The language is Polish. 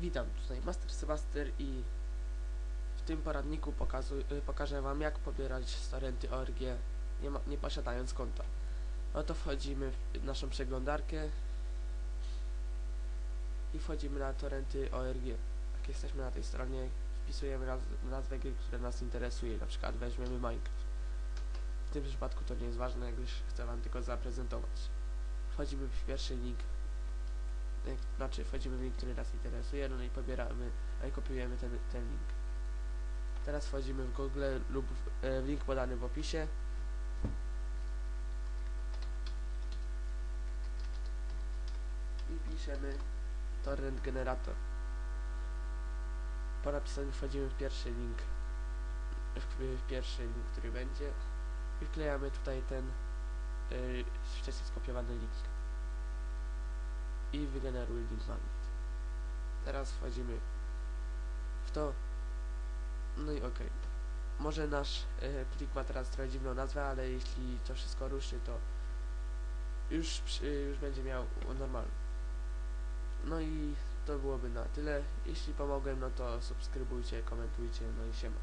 Witam, tutaj Master Sebaster i w tym poradniku pokazu, y, pokażę Wam jak pobierać storenty ORG nie, ma, nie posiadając konta. Oto wchodzimy w naszą przeglądarkę i wchodzimy na torenty ORG. Jak jesteśmy na tej stronie, wpisujemy naz nazwę gry, która nas interesuje, na przykład weźmiemy Minecraft. W tym przypadku to nie jest ważne, gdyż chcę Wam tylko zaprezentować. Wchodzimy w pierwszy link znaczy wchodzimy w link, który nas interesuje, no i pobieramy, no i kopiujemy ten, ten link. Teraz wchodzimy w Google lub w, e, link podany w opisie. I piszemy torrent generator. Po napisaniu wchodzimy w pierwszy link, w, w pierwszy link, który będzie i wklejamy tutaj ten y, wcześniej skopiowany link i wygeneruj magnet. Teraz wchodzimy w to. No i ok. Może nasz e, plik ma teraz trochę dziwną nazwę, ale jeśli to wszystko ruszy, to już, przy- już będzie miał normalny. No i to byłoby na tyle. Jeśli pomogłem, no to subskrybujcie, komentujcie, no i siema.